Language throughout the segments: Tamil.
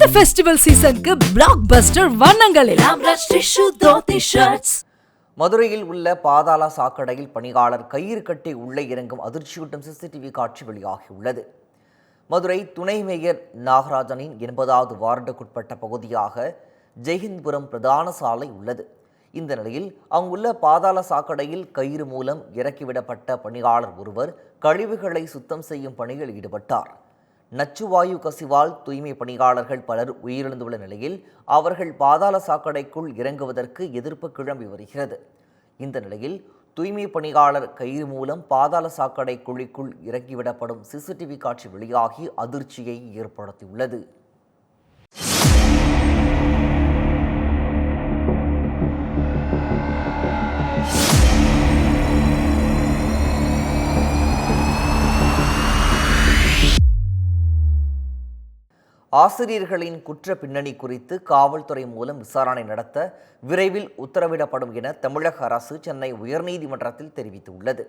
இந்த ஃபெஸ்டிவல் சீசனுக்கு பிளாக் பஸ்டர் வண்ணங்களில் மதுரையில் உள்ள பாதாள சாக்கடையில் பணியாளர் கயிறு கட்டி உள்ளே இறங்கும் அதிர்ச்சியூட்டும் சிசிடிவி காட்சி வெளியாகியுள்ளது. மதுரை துணை மேயர் நாகராஜனின் எண்பதாவது வார்டுக்குட்பட்ட பகுதியாக ஜெயஹிந்த்புரம் பிரதான சாலை உள்ளது. இந்த நிலையில் அங்குள்ள பாதாள சாக்கடையில் கயிறு மூலம் இறக்கிவிடப்பட்ட பணியாளர் ஒருவர் கழிவுகளை சுத்தம் செய்யும் பணியில் ஈடுபட்டார். நச்சுவாயு கசிவால் தூய்மை பணியாளர்கள் பலர் உயிரிழந்துள்ள நிலையில் அவர்கள் பாதாள சாக்கடைக்குள் இறங்குவதற்கு எதிர்ப்பு கிளம்பி வருகிறது. இந்த நிலையில் தூய்மை பணியாளர் கயிறு மூலம் பாதாள சாக்கடை குழிக்குள் இறக்கிவிடப்படும் சிசிடிவி காட்சி வெளியாகி அதிர்ச்சியை ஏற்படுத்தியுள்ளது. ஆசிரியர்களின் குற்ற பின்னணி குறித்து காவல்துறை மூலம் விசாரணை நடத்த விரைவில் உத்தரவிடப்படும் என தமிழக அரசு சென்னை உயர்நீதிமன்றத்தில் தெரிவித்துள்ளது.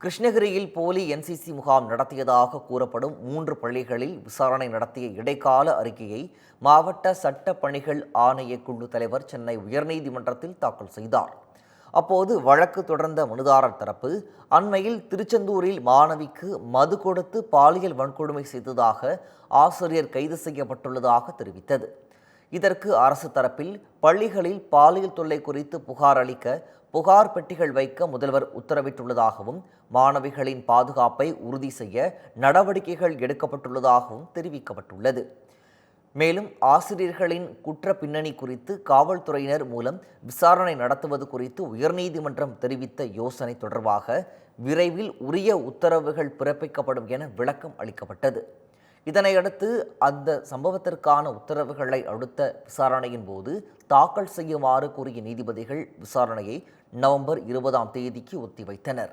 கிருஷ்ணகிரியில் போலி என்சிசி முகாம் நடத்தியதாக கூறப்படும் மூன்று பள்ளிகளில் விசாரணை நடத்திய இடைக்கால அறிக்கையை மாவட்ட சட்ட பணிகள் ஆணைய குழு தலைவர் சென்னை உயர்நீதிமன்றத்தில் தாக்கல் செய்தார். அப்போது வழக்கு தொடர்ந்த மனுதாரர் தரப்பு அண்மையில் திருச்செந்தூரில் மாணவிக்கு மது கொடுத்து பாலியல் வன்கொடுமை செய்ததாக ஆசிரியர் கைது செய்யப்பட்டுள்ளதாக தெரிவித்தது. இதற்கு அரசு தரப்பில் பள்ளிகளில் பாலியல் தொல்லை குறித்து புகார் அளிக்க புகார் பெட்டிகள் வைக்க முதல்வர் உத்தரவிட்டுள்ளதாகவும் மாணவிகளின் பாதுகாப்பை உறுதி செய்ய நடவடிக்கைகள் எடுக்கப்பட்டுள்ளதாகவும் தெரிவிக்கப்பட்டுள்ளது. மேலும் ஆசிரியர்களின் குற்ற பின்னணி குறித்து காவல்துறையினர் மூலம் விசாரணை நடத்துவது குறித்து உயர்நீதிமன்றம் தெரிவித்த யோசனை தொடர்பாக விரைவில் உரிய உத்தரவுகள் பிறப்பிக்கப்படும் என விளக்கம் அளிக்கப்பட்டது. இதனையடுத்து அந்த சம்பவத்திற்கான உத்தரவுகளை அடுத்த விசாரணையின் போது தாக்கல் செய்யுமாறு கூறிய நீதிபதிகள் விசாரணையை நவம்பர் இருபதாம் தேதிக்கு ஒத்திவைத்தனர்.